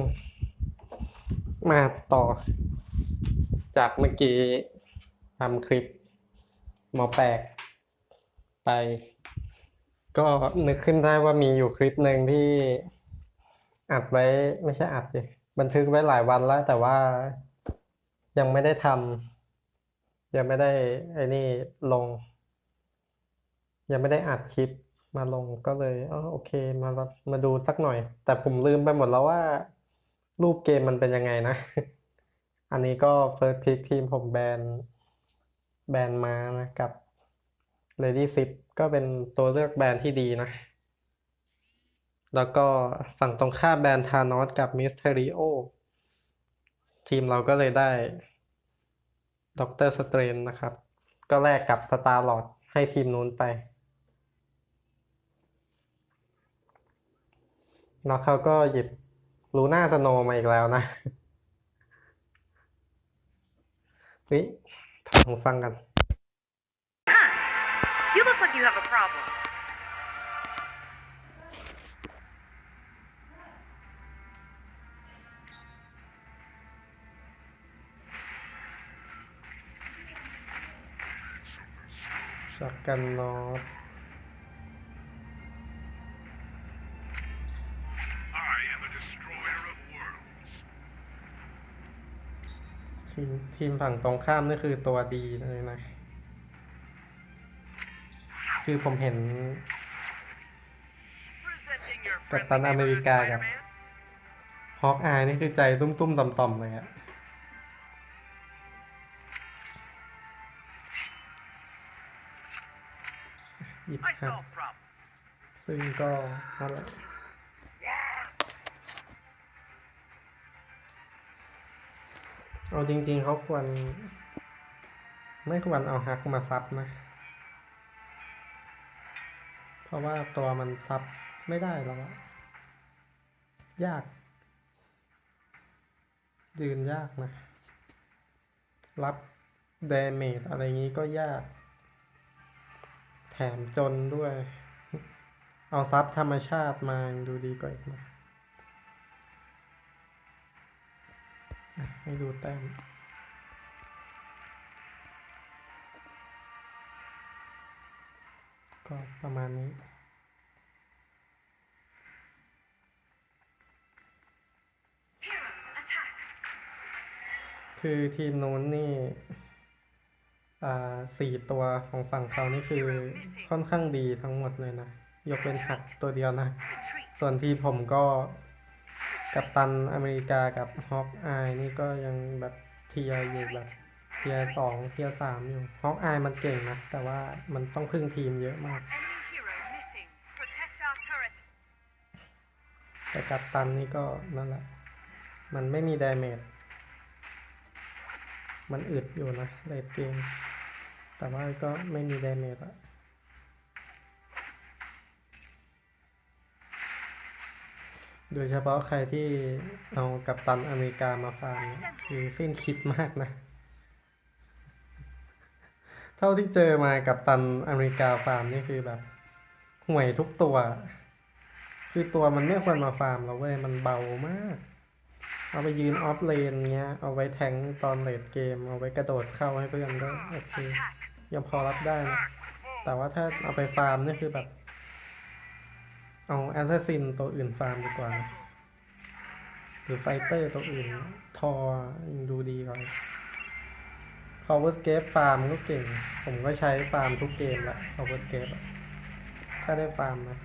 มมาต่อ จากเมื่อกี้ทำคลิปหมอแปลกไป ก็นึกขึ้นได้ว่ามีอยู่คลิปหนึ่งที่อัดไว้ไม่ใช่อัดดิบันทึกไว้หลายวันแล้ว แต่ว่ายังไม่ได้ทำยังไม่ได้ไอ้นี่ลง ยังไม่ได้อัดคลิปมาลงก็เลยอ๋อโอเคมามาดูสักหน่อย แต่ผมลืมไปหมดแล้วว่า รูปเกมมันเป็นยังไงนะ อันนี้ก็ First Pick ทีมผมแบนแบนมานะกับ Lady Sip ก็เป็นตัวเลือกแบนที่ดีนะ แล้วก็ฝั่งตรงข้ามแบนธานอสกับมิสเทริโอทีมเราก็เลยได้ด็อกเตอร์สเตรนนะครับ ก็แลกกับสตาร์ลอดให้ทีมนู้นไปแล้วเขาก็หยิบ ลูน่าสโนมาอีกแล้วนะเฮ้ยถอดหูฟังกัน Huh. You look like you have a problem. ช็อ ทีมฝั่งตรงข้ามนี่คือตัวดีเลยนะ คือผมเห็นกัปตันอเมริกากับฮอกอายนี่คือใจตุ้มๆต่อมๆเลยอะหยิบครับซึ่งก็นั่นแหละ จริง ๆเขาควร ไม่ควรเอาฮักมาซับนะ เพราะว่าตัวมันซับไม่ได้แล้วอะยาก ยืนยากนะ รับเดเมจอะไรงี้ก็ยาก แถมจนด้วย เอาซับธรรมชาติมาดูดีกว่าอีกนะ ให้ดูแต้มก็ประมาณนี้ คือทีมนู้นนี่ อ่าสี่ตัวของฝั่งเขานี่คือค่อนข้างดีทั้งหมดเลยนะ ยกเว้นหักตัวเดียวนะ ส่วนทีมผมก็ กัปตันอเมริกากับฮอกอายนี่ก็ยังแบบเทียอยู่แบบเทียสองเทียสามอยู่ฮอกอายมันเก่งนะ แต่ว่ามันต้องพึ่งทีมเยอะมาก แต่กัปตันนี่ก็นั่นแหละ มันไม่มีดาเมจมันอึดอยู่นะเลดเกมแต่ว่าก็ไม่มีดาเมจอะ โดยเฉพาะใครที่เอากัปตันอเมริกามาฟาร์มคือสิ้นคิดมากนะ เท่าที่เจอมากับตันอเมริกาฟาร์มนี่คือแบบห่วยทุกตัว คือตัวมันไม่ควรมาฟาร์มเราเว้ยมันเบามาก เอาไปยืนออฟเลนเงี้ย เอาไว้แทงตอนเลดเกม เอาไว้กระโดดเข้าให้เพื่อนก็โอเคยังพอรับได้นะ แต่ว่าถ้าเอาไปฟาร์มนี่คือแบบ เอาแอสซัสซินตัวอื่นฟาร์มดีกว่า หรือไฟเตอร์ตัวอื่น ทอยังดูดีกว่าคอ v เวอร์เกฟฟาร์มก็เก่ง ผมก็ใช้ฟาร์มทุกเกมละคอ v เวอร์เกฟถ้าได้ฟาร์มนะ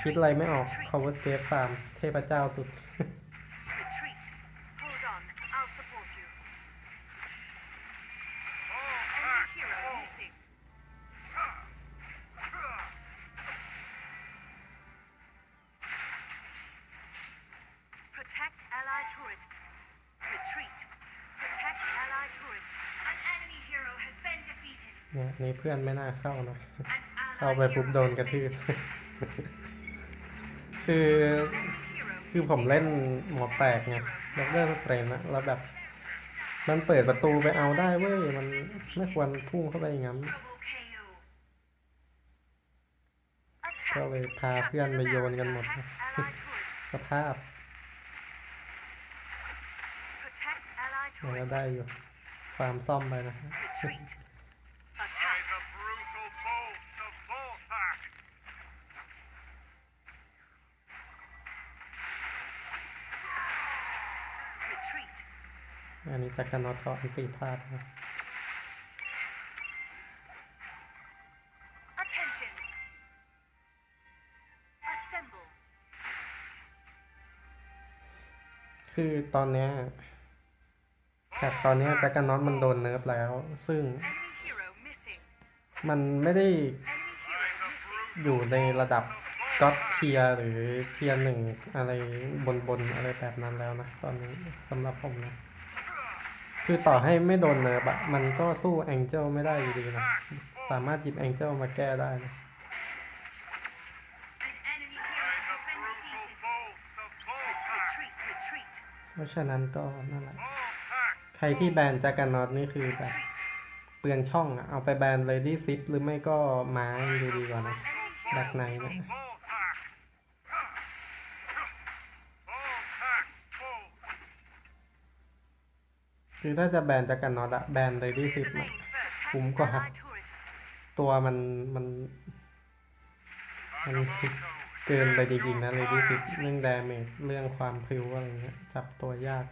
คิดอะไรไม่ออกคอ v เวอร์เกฟฟาร์ม เทพเจ้าสุด เนี่ยนี่เพื่อนไม่น่าเข้านะ An ally เข้าไปปุ๊บ hero โดน has กระทืบ been defeated. คือ Enemy hero คือผมเล่นหมอแปลกไงด็อกเตอร์สเตรนนะแล้วแบบ มันเปิดประตูไปเอาได้เว้ย มันไม่ควรพุ่งเข้าไปอย่างนั้น double KO. ก็เลยพาเพื่อนไปโยนกันหมด Protect ally turret. สภาพมันก็ turret. ได้อยู่ ความซ่อมไปนะ อันนี้จักรนอตเขาอันตีพลาดนะ Attention. Assemble. คือตอนเนี้ยแต่ตอนเนี้ยจักรนอตมันโดนเนิร์ฟแล้ว ซึ่ง Enemy hero missing. มันไม่ได้ Enemy hero missing. อยู่ในระดับก็อตเทียหรือเทียหนึ่งอะไรบนบนๆอะไรแบบนั้นแล้วนะ ตอนนี้สำหรับผมนะ คือต่อให้ไม่โดนเนิร์ฟอะมันก็สู้แองเจิลไม่ได้อยู่ดีนะ สามารถหยิบแองเจิลมาแก้ได้นะเพราะฉะนั้นก็นั่นแหละ ใครที่แบนจักรนอตนี่คือแบบ เปลืองช่องอะเอาไปแบนเลดี้ซิปหรือไม่ก็ไม้ดูดีกว่านะดักในนี่ย คือถ้าจะแบนจักรนอตอะแบนเลยที่สิบอะคุ้มกว่าตัวมันมันมันเกินไปจริงๆนะเลยที่สิบเรื่องแดเมจเรื่องความพิ้วอะไรเงี้ยจับตัวยาก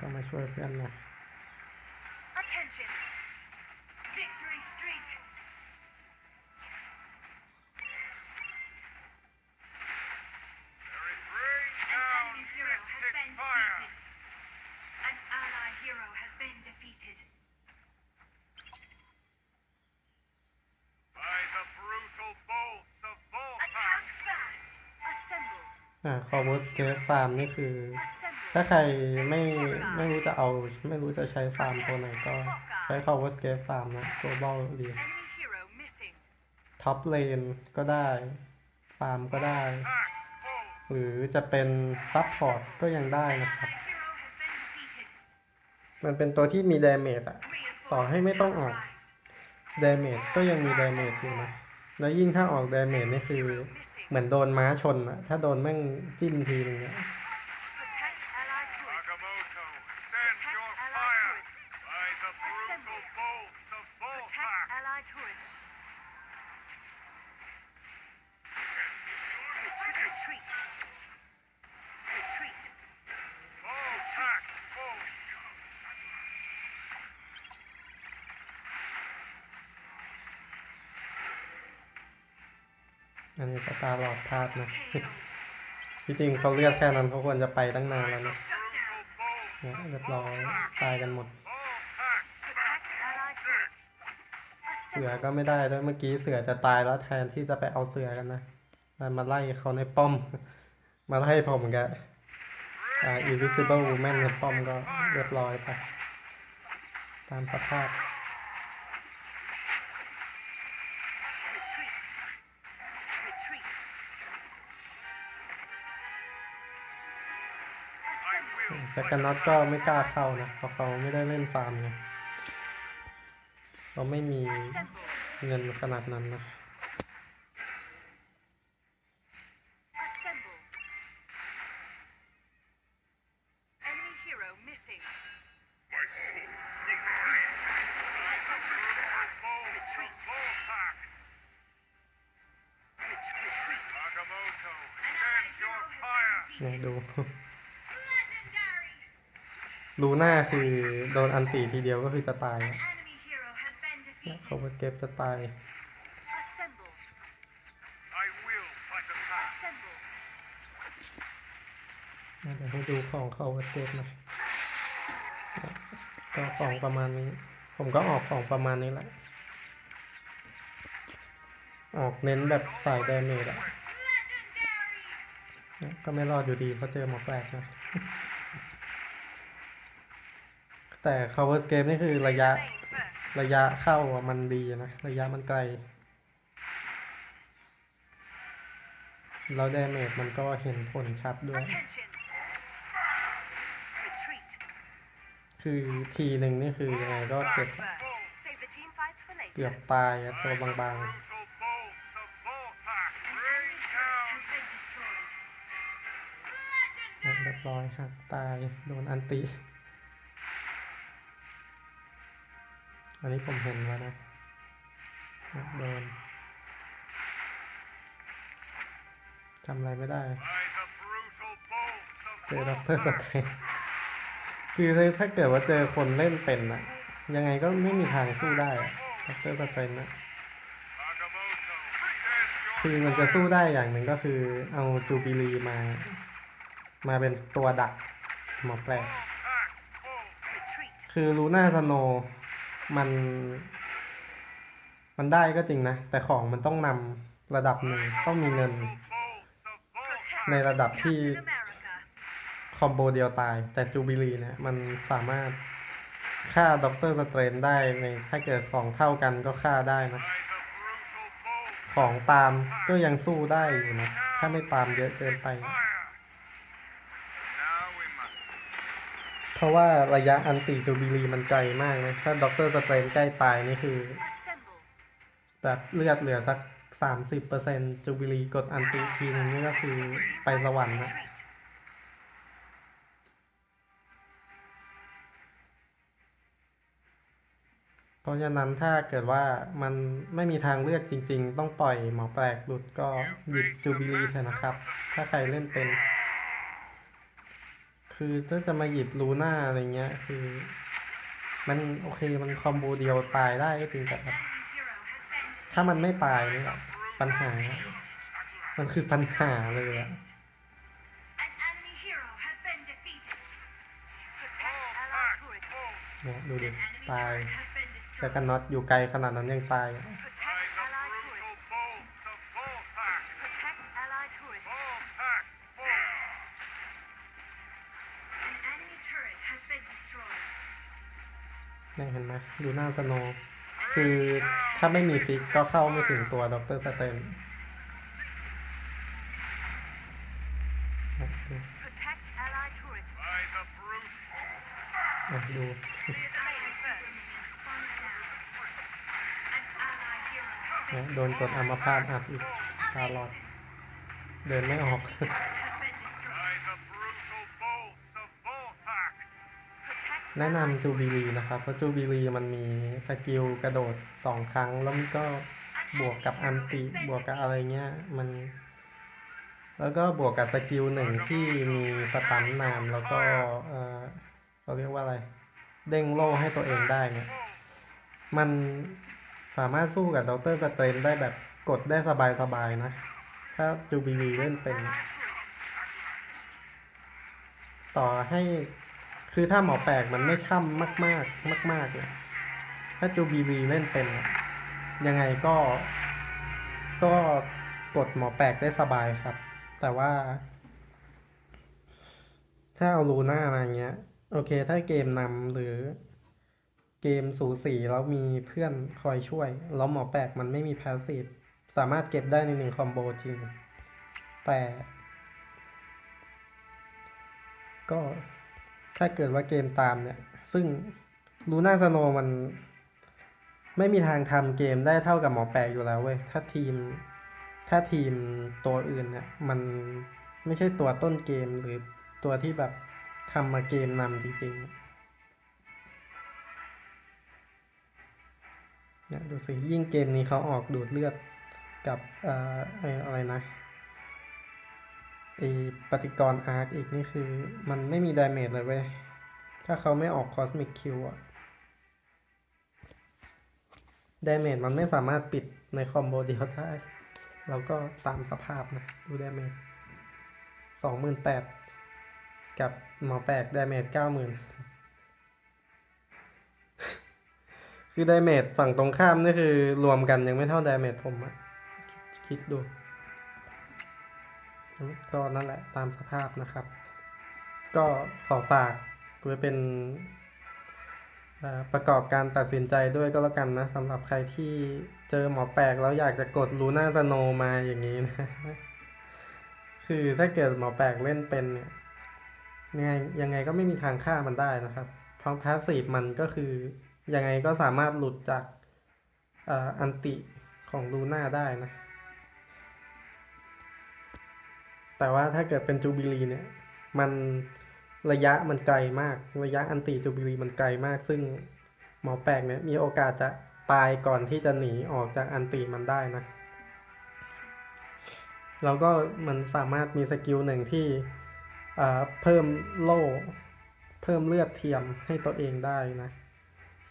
ก็มาช่วยเพื่อนนะ Attention. Victory streak. There is rain An down enemy hero has mystic been fire! defeated. An ally hero has been defeated. By the brutal bolts of Voltak! Attack fast. Assemble. อ่าคอ v สเกฟฟาร์มนี่คือ Assemble. ถ้าใครไม่ไม่รู้จะเอา ไม่รู้จะใช้ฟาร์มตัวไหนก็ใช้คอ v สเกฟฟาร์มนะ global ดี Enemy hero missing. ท็อปเลนก็ได้ฟาร์มก็ได้ Attack! Full! หรือจะเป็นซับพอร์ตก็ยังได้ An นะครับ ally hero has been defeated. มันเป็นตัวที่มีดาเมจอะ Reinforcements ต่อให้ไม่ต้องออก have arrived. ดาเมจก็ยังมีดาเมจอยู่นะ แล้วยิ่งถ้าออกดาเมจนี่คือ เหมือนโดนม้าชนอะถ้าโดนแม่งจิ้มทีนึงเนี่ย อันนี้สตาหลอดพลาดนะที่จริงเขาเลือกแค่นั้นเขาควรจะไปตั้งนานแล้วนะเนี่ยเรียบร้อยตายกันหมด เสือก็ไม่ได้ด้วยเมื่อกี้เสือจะตายแล้วแทนที่จะไปเอาเสือกันนะมันมาไล่เขาในป้อม มาไล่ผมกับอ่า invisible woman ในป้อมก็เรียบร้อยไป ตามสภาพ แต่กันน็อตก็ไม่กล้าเข้านะเพราะเขาไม่ได้เล่นฟาร์มไงเขาไม่มี Assemble. เงินขนาดนั้นนะ Assemble. Enemy hero missing. My soul will breathe. By the brutal bolts of Retreat. Voltak! Ret- retreat. Agamotto, An send allied your hero has fire! been เนี่ย defeated. ดู Legendary. ลูน่าคือโดนอันตีทีเดียวก็คือจะตาย An อะ enemy hero has been เนี่ย defeated. เขาเก็บจะตาย Assemble. I will fight attack! Assemble. เดี๋ยวให้ดูของเขาเก็บหน่อยก็ของประมาณนี้ ผมก็ออกของประมาณนี้แหละ ออกเน้นแบบสายดาเมจอะ Legendary. เนี่ยก็ไม่รอดอยู่ดีเพราะเจอหมอแปลกนะ แต่ cover scape นี่คือระยะระยะเข้ามันดีนะ ระยะมันไกล แล้วดาเมจมันก็เห็นผลชัดด้วย คือทีหนึ่งนี่คือยังไงก็เก็บเกือบตายตัวบางๆเรียบร้อยหักตาย โดนอันติ อันนี้ผมเห็นแล้วนะเนี่ยโดนทำอะไรไม่ได้ เจอด็อกเตอร์สเตนคือถ้าเกิดว่าเจอคนเล่นเป็นอะยังไงก็ไม่มีทางสู้ได้ด็อกเตอร์สเตนนะคือมันจะสู้ได้อย่างหนึ่งก็คือเอาจูบิลีมา มาเป็นตัวดักหมอแปลกคือลูน่าสโน มันมันได้ก็จริงนะ แต่ของมันต้องนำระดับหนึ่งต้องมีเงิน ในระดับที่คอมโบเดียวตาย แต่จูบิลีเนี่ยมันสามารถฆ่าด็อกเตอร์สเตรนได้ในถ้าเกิดของเท่ากันก็ฆ่าได้นะ ของตามก็ยังสู้ได้อยู่นะ ถ้าไม่ตามเยอะเกินไป เพราะว่าระยะอันติจูบิลีมันไกลมากนะ ถ้าด็อกเตอร์สเตรนใกล้ตายนี่คือ แบบเลือดเหลือสักสามสิบเปอร์เซ็นจูบิลีกดอันติทีนึงนี่ก็คือไปสวรรค์นะเพราะฉะนั้นถ้าเกิดว่ามันไม่มีทางเลือกจริง ๆ ต้องปล่อยหมอแปลกหลุดก็หยิบจูบิลีเถอะนะครับ ถ้าใครเล่นเป็น คือถ้าจะมาหยิบลูน่าอะไรเงี้ย คือ มันโอเคมันคอมโบเดียวตายได้ก็จริงแต่ถ้ามันไม่ตายนี่แหละปัญหา มันคือปัญหาเลยอะเนี่ยดูดิตายแต่กันน็อตอยู่ไกลขนาดนั้นยังตาย นี่เห็นไหมดูหน้าสโนคือถ้าไม่มีฟิกก็เข้าไม่ถึงตัวด็อกเตอร์สเตนดูโดนกดอัมพาตอัดอีกตาลอด เดินไม่ออก แนะนำจูบิลีนะครับ เพราะจูบิลีมันมีสกิลกระโดดสองครั้ง แล้วมันก็บวกกับอันติบวกกับอะไรเงี้ย มัน แล้วก็บวกกับสกิลหนึ่งที่มีสตันนานแล้วก็เออเขาเรียกว่าอะไร เด้งโล่ให้ตัวเองได้เนี่ย มันสามารถสู้กับด็อกเตอร์สเตรนได้แบบกดได้สบายๆนะ ถ้าจูบิลีเล่นเป็น ต่อให้ คือถ้าหมอแปลกมันไม่ช่ำมากๆมากๆเนี่ยถ้าจูบีบีเล่นเป็นยังไงก็ ก็กดหมอแปลกได้สบายครับ แต่ว่า ถ้าเอาลูน่ามาอย่างเงี้ย โอเค ถ้าเกมนำหรือเกมสูสีแล้วมีเพื่อนคอยช่วย แล้วหมอแปลกมันไม่มีแพสซีฟสามารถเก็บได้ในหนึ่งคอมโบจริง แต่ ก็ ถ้าเกิดว่าเกมตามเนี่ย ซึ่งลูน่าสโนมันไม่มีทางทำเกมได้เท่ากับหมอแปลกอยู่แล้วเว้ย ถ้าทีม ถ้าทีมตัวอื่นเนี่ยมันไม่ใช่ตัวต้นเกมหรือตัวที่แบบทำมาเกมนำจริงๆเนี่ยดูสิยิ่งเกมนี้เขาออกดูดเลือดกับเอ่ออะไรนะ ไอปฏิกรอาร์คอีกนี่คือ มันไม่มีดาเมจเลยเว้ย ถ้าเขาไม่ออกคอสมิกคิวอะดาเมจมันไม่สามารถปิดในคอมโบเดียวได้แล้วก็ตามสภาพนะ ดูดาเมจสองหมื่นแปดกับหมอแปลกดาเมจเก้าหมื่นคือดาเมจฝั่งตรงข้ามนี่คือรวมกันยังไม่เท่าดาเมจผมอะคคิดดู ก็นั่นแหละตามสภาพนะครับ ก็ขอฝากไว้เป็นประกอบการตัดสินใจด้วยก็แล้วกันนะสำหรับใครที่เจอหมอแปลกแล้วอยากจะกดลูน่าสโนมาอย่างนี้นะ คือถ้าเกิดหมอแปลกเล่นเป็นเนี่ยยังไงยังไงก็ไม่มีทางฆ่ามันได้นะครับเพราะพาสซีฟมันก็คือยังไงก็สามารถหลุดจากออันติของลูน่าได้นะ แต่ว่าถ้าเกิดเป็นจูบิลีเนี่ย มันระยะมันไกลมาก ระยะอันติจูบิลีมันไกลมาก ซึ่งหมอแปลกเนี่ยมีโอกาสจะตายก่อนที่จะหนีออกจากอันติมันได้นะแล้วก็มันสามารถมีสกิลหนึ่งที่เพิ่มโล่เพิ่มเลือดเทียมให้ตัวเองได้นะ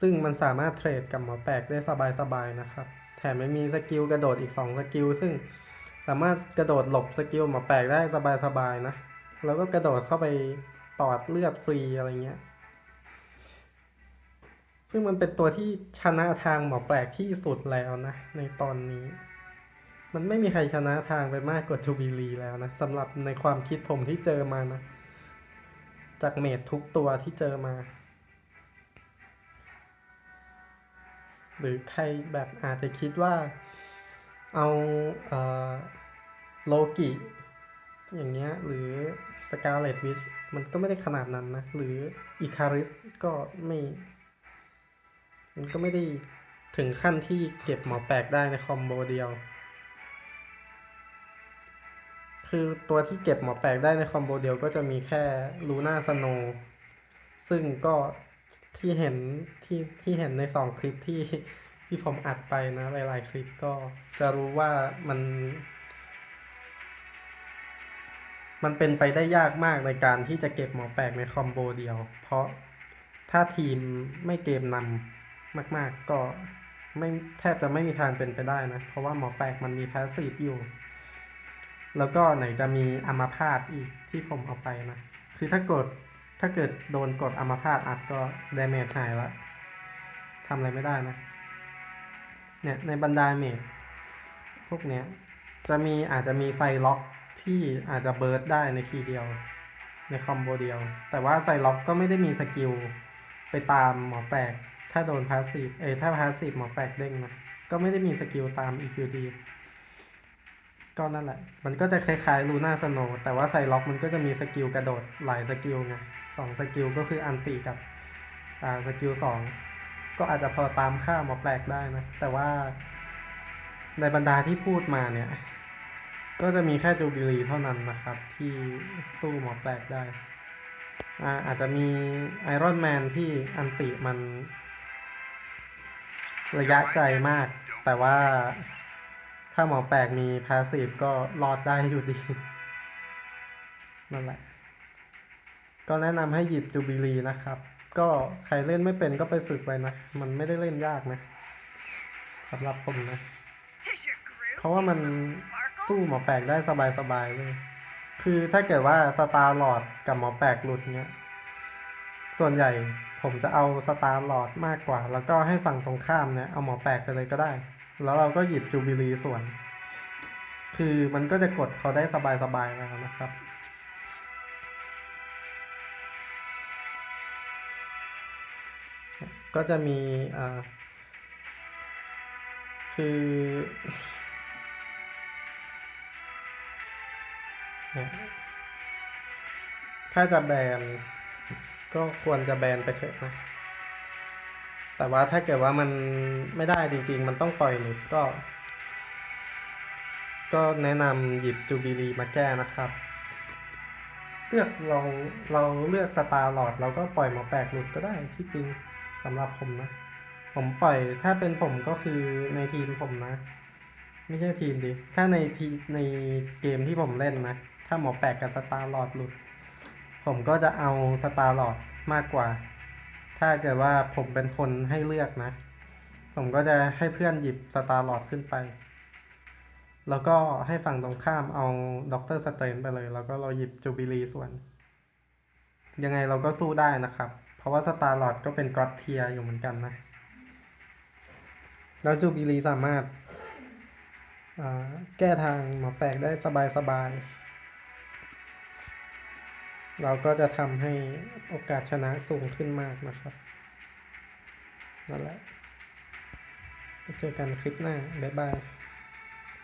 ซึ่งมันสามารถเทรดกับหมอแปลกได้สบายๆนะครับ แถมไม่มีสกิลกระโดดอีกสองสกิลซึ่ง สามารถกระโดดหลบสกิลหมอแปลกได้สบายๆนะ แล้วก็กระโดดเข้าไปตอดเลือดฟรีอะไรเงี้ย ซึ่งมันเป็นตัวที่ชนะทางหมอแปลกที่สุดแล้วนะ ในตอนนี้ มันไม่มีใครชนะทางไปมากกว่าจูบิลีแล้วนะสำหรับในความคิดผมที่เจอมานะ จากเมดทุกตัวที่เจอมา หรือใครแบบอาจจะคิดว่า เอาโลกิอย่างเงี้ยหรือสกาเลตวิชมันก็ไม่ได้ขนาดนั้นนะ หรืออีคาริสก็ไม่ มันก็ไม่ได้ถึงขั้นที่เก็บหมอแปลกได้ในคอมโบเดียว คือตัวที่เก็บหมอแปลกได้ในคอมโบเดียวก็จะมีแค่ลูน่าสโนซึ่งก็ที่เห็นที่ที่เห็นในสองคลิปที่ ที่ผมอัดไปนะหลายๆคลิปก็จะรู้ว่ามัน มันเป็นไปได้ยากมากในการที่จะเก็บหมอแปลกในคอมโบเดียว เพราะถ้าทีมไม่เกมนำมาก ๆ ก็ไม่แทบจะไม่มีทางเป็นไปได้นะ เพราะว่าหมอแปลกมันมีแพสซีฟอยู่ แล้วก็ไหนจะมีอัมาพาตอีกที่ผมเอาไปนะ คือถ้ากดถ้าเกิดโดนกดอัมาพาตอัดก็ดาเมจหายละทำอะไรไม่ได้นะ เนี่ยในบรรดาเมจพวกเนี้ยจะมีอาจจะมีไซล็อกที่อาจจะเบิร์ดได้ในทีเดียว ในคอมโบเดียว แต่ว่าไซล็อกก็ไม่ได้มีสกิลไปตามหมอแปลก ถ้าโดนพาสซีฟเอถ้าพาสซีฟหมอแปลกเด้งนะก็ไม่ได้มีสกิลตามอีกอยู่ดีก็นั่นแหละ มันก็จะคล้ายๆลูน่าสโนแต่ว่าไซล็อกมันก็จะมีสกิลกระโดดหลายสกิลไงสองสกิลก็คืออันติกับอ่าสกิลสอง ก็อาจจะพอตามค่าหมอแปลกได้นะ แต่ว่าในบรรดาที่พูดมาเนี่ย ก็จะมีแค่จูบิลีเท่านั้นนะครับ ที่สู้หมอแปลกได้อ่าอาจจะมีไอรอนแมนที่อันติมัน ระยะไกลมาก แต่ว่าถ้าหมอแปลกมีพาสีฟก็รอดได้อยู่ดี นั่นแหละ ก็แนะนำให้หยิบจูบิลีนะครับ ก็ใครเล่นไม่เป็นก็ไปฝึกไปนะ มันไม่ได้เล่นยากนะสำหรับผมนะ เพราะว่ามันสู้หมอแปลกได้สบายๆเลย คือถ้าเกิดว่าสตาร์หลอดกับหมอแปลกหลุดเนี้ย ส่วนใหญ่ผมจะเอาสตาร์หลอดมากกว่า แล้วก็ให้ฝั่งตรงข้ามเนี่ยเอาหมอแปลกไปเลยก็ได้ แล้วเราก็หยิบจูบิลีส่วน คือมันก็จะกดเขาได้สบายๆแล้วนะครับ ก็จะมีอ่าคือถ้าจะแบนก็ควรจะแบนไปเถอะนะ แต่ว่าถ้าเกิดว่ามันไม่ได้จริง ๆ มันต้องปล่อยหลุดก็ ก็แนะนำหยิบจูบิลีมาแก้นะครับ เลือกเราเราเลือกสตาร์หลอดเราก็ปล่อยหมาแปลกหลุดก็ได้ที่จริง สำหรับผมนะ ผมปล่อยถ้าเป็นผมก็คือในทีมผมนะ ไม่ใช่ทีมดิ ถ้าในทีในเกมที่ผมเล่นนะ ถ้าหมอแปลกกับสตาร์ลอดหลุด ผมก็จะเอาสตาร์ลอดมากกว่า ถ้าเกิดว่าผมเป็นคนให้เลือกนะ ผมก็จะให้เพื่อนหยิบสตาร์ลอดขึ้นไป แล้วก็ให้ฝั่งตรงข้ามเอาด็อกเตอร์สเตนไปเลย แล้วก็เราหยิบจูบิลีส่วน ยังไงเราก็สู้ได้นะครับ ราะว่าสตาร์ลอดก็เป็นก็อดเทียอยู่เหมือนกันนะ แล้วจูบิลีสามารถแก้ทางหมอแปลกได้สบายๆ เราก็จะทำให้โอกาสชนะสูงขึ้นมากนะครับ นั่นแหละเจอกันคลิปหน้า บ๊ายบาย